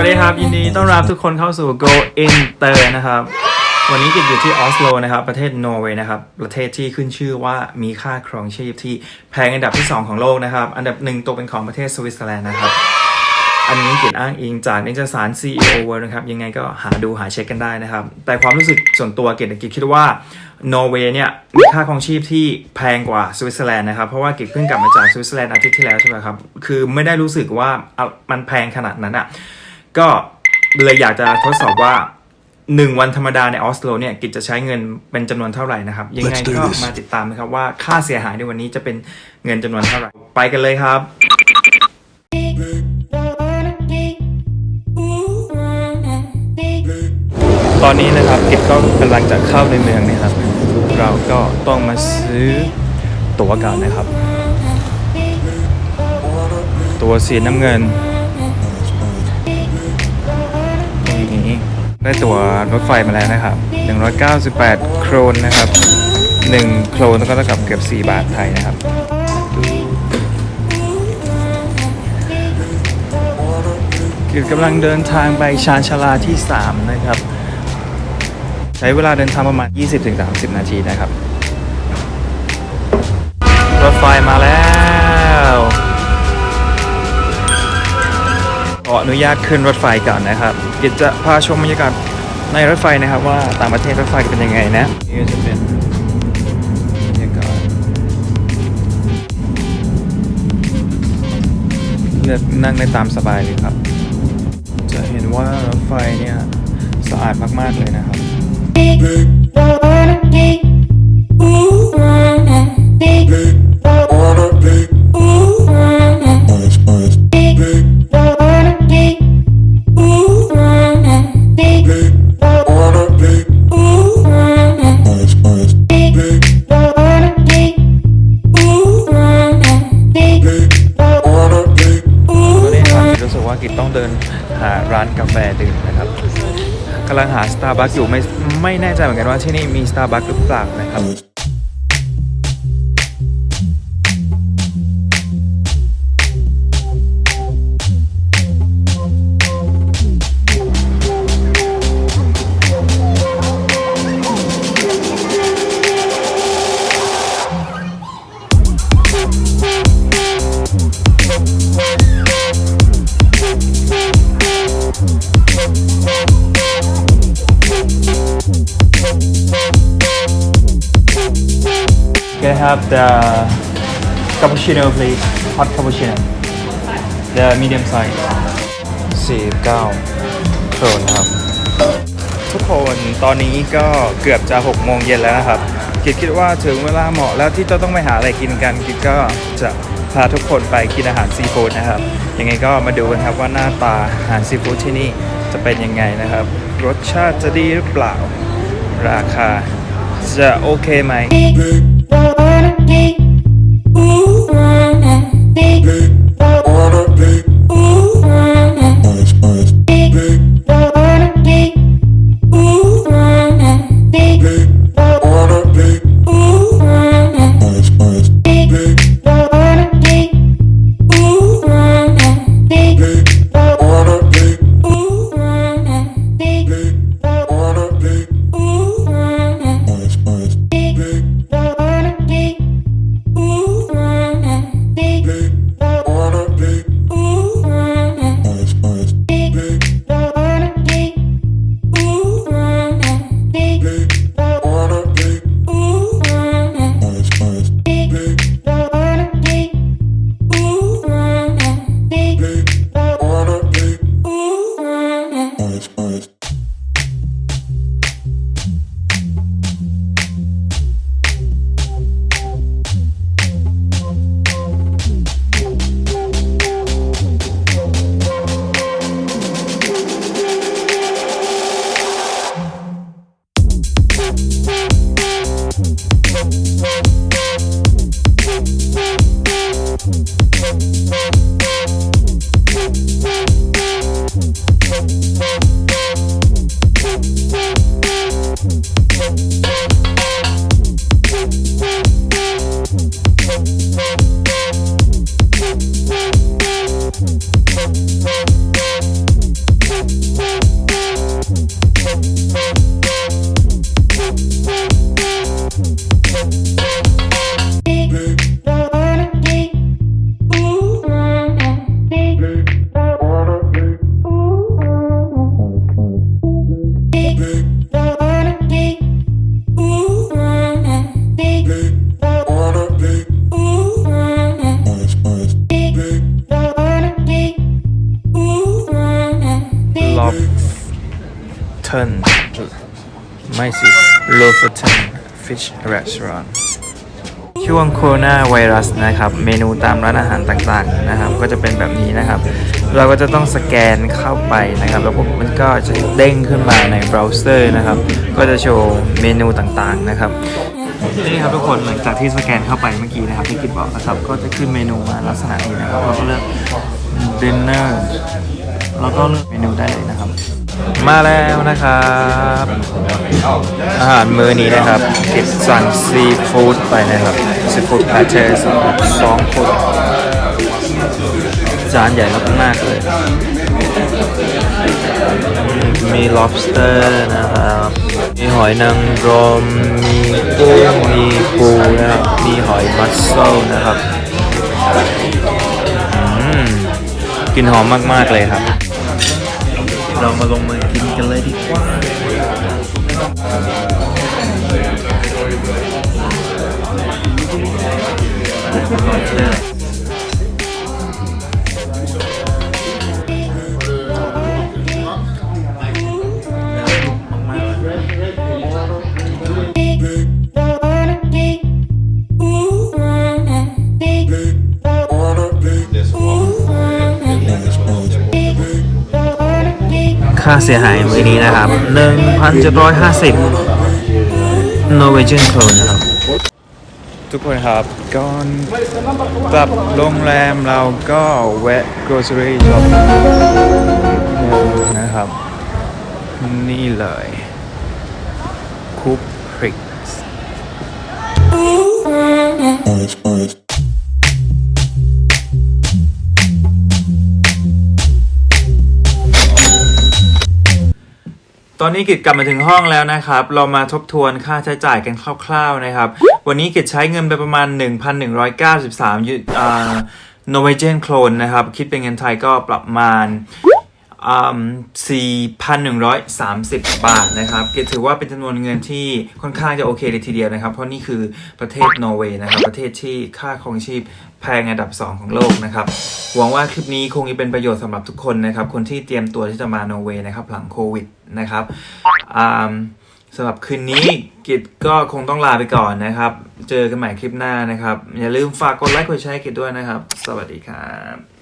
วัสดีครับ ยินดีต้อนรับทุกคนเข้าสู่ Go Inter นะครับ วันนี้กิจอยู่ที่ออสโลนะครับ ประเทศนอร์เวย์นะครับ ประเทศที่ขึ้นชื่อว่ามีค่าครองชีพที่แพงอันดับที่ 2 ของโลกนะครับ อันดับหนึ่งตกเป็นของประเทศสวิตเซอร์แลนด์นะครับ อันนี้เกียรติอ้างอิงจากนิตยสาร CEO World นะครับ ยังไงก็หาดูหาเช็คกันได้นะครับ แต่ความรู้สึกส่วนตัวเกียรติกิจคิดว่านอร์เวย์เนี่ยมีค่าครองชีพที่แพงกว่าสวิตเซอร์แลนด์นะครับ เพราะว่าเกียรติเพิ่งกลับมาจากสวิตเซอร์แลนด์อาทิตย์ที่แล้วใช่ไหมครับ คือไม่ได้รู้สึกว่ามันแพงขนาดนั้นอะ ก็เลยอยากจะทดสอบว่า 1 วันธรรมดาในออสโลเนี่ยกิจจะใช้เงินเป็นจำนวนเท่าไหร่นะครับ ยังไง Let's do ก็ this มาติดตามนะครับว่าค่าเสียหายในวันนี้จะเป็นเงินจำนวนเท่าไหร่ ไปกันเลยครับ ตอนนี้นะครับกิจก็กำลังจะเข้าในเมืองนะครับ เราก็ต้องมาซื้อตั๋วกันนะครับ ตัวสีน้ำเงินนี่ ได้ตั๋วรถไฟมาแล้วนะครับ 198 โครนนะครับ 1 โครนก็เท่ากับเกือบ 4 บาทไทยนะครับ กิจกำลังเดินทางไปชานชาลาที่ 3 นะครับ ใช้เวลาเดินทางประมาณ 20-30 นาทีนะครับ รถไฟมาแล้ว ออนุญาตขึ้นรถไฟก่อนนะครับกิจจะพาชมบรรยากาศในรถไฟนะครับว่าต่างประเทศรถไฟเป็นยังไงนะนี่ก็จะเป็นบรรยากาศเลือกนั่งได้ตามสบายเลยครับ จะเห็นว่ารถไฟเนี่ยสะอาดมากๆเลยนะครับ ดื่มนะครับกำลังหา Starbucks อยู่ไม่ไม่แน่ใจเหมือนกันว่าที่นี่มี Starbucks หรือเปล่านะครับ Can I have the cappuccino please hot cappuccino the medium size 49โครนครับ ทุกคนตอนนี้ก็เกือบจะ6โมงเย็นแล้วนะครับคิดคิดว่าถึงเวลาเหมาะแล้วที่จะต้องไปหาอะไรกินกันคิดก็จะพาทุกคนไปกินอาหารซีฟู้ดนะครับ ยังไงก็มาดูกันครับว่าหน้าตาอาหารซีฟู้ดที่นี่จะเป็นยังไงนะครับ รสชาติจะดีหรือเปล่า ราคาจะโอเคไหม it, on. Lofoten Fish Restaurant ช่วงโคโรนาไวรัสนะครับ เมนูตามร้านอาหารต่างๆนะครับ ก็จะเป็นแบบนี้นะครับ เราก็จะต้องสแกนเข้าไปนะครับ แล้วมมันก็จะเด้งขึ้นมาในเบราว์เซอร์นะครับ ก็จะโชว์เมนูต่างๆนะครับนี่ครับทุกคนหลังจากที่สแกนเข้าไปเมื่อกี้นะครับที่กิดบอกนะครับ ก็จะขึ้นเมนูมาลักษณะนี้นะครับเราก็เลือกดินเนอร์แล้วก็เลือกเมนูได้เลยนะครับ มาแล้วนะครับอาหารมื้อนี้นะครับกิดสั่งซีฟู้ดไปนะครับซีฟู้ดแพทเทอร์สองคนจานใหญ่มากๆเลย มี lobster นะครับ มีหอยนางรม มีกุ้ง มีปูนะครับ มีหอยมัสโซนะครับอืมกลินหอมมากๆเลยครับ เรามาลงมือกินกันเลยดีกว่า big, เสียหายมื้อนี้นะครับ 1,750 Norwegian k r o n นะครับ ทุกคนครับก่อนกลับโรงแรมเราก็แวะ grocery shop นะครับ นี่เลยคุปพริก Nice, nice. ตอนนี้กิจกลับมาถึงห้องแล้วนะครับ เรามาทบทวนค่าใช้จ่ายกันคร่าวๆนะครับ วันนี้กิจใช้เงินไปประมาณ 1,193ยูอ่า Norwegian krone นะครับ คิดเป็นเงินไทยก็ประมาณ 4,130 บาทนะครับกิจถือว่าเป็นจำนวนเงินที่ค่อนข้างจะโอเคเลยทีเดียวนะครับ เพราะนี่คือประเทศนอร์เวย์นะครับ ประเทศที่ค่าครองชีพแพงอันดับ 2 ของโลกนะครับ หวังว่าคลิปนี้คงจะเป็นประโยชน์สำหรับทุกคนนะครับ คนที่เตรียมตัวที่จะมานอร์เวย์นะครับ หลังโควิดนะครับสำหรับคืนนี้กิจก็คงต้องลาไปก่อนนะครับ เจอกันใหม่คลิปหน้านะครับ อย่าลืมฝากกดไลค์กดแชร์ให้กิจด้วยนะครับ สวัสดีครับ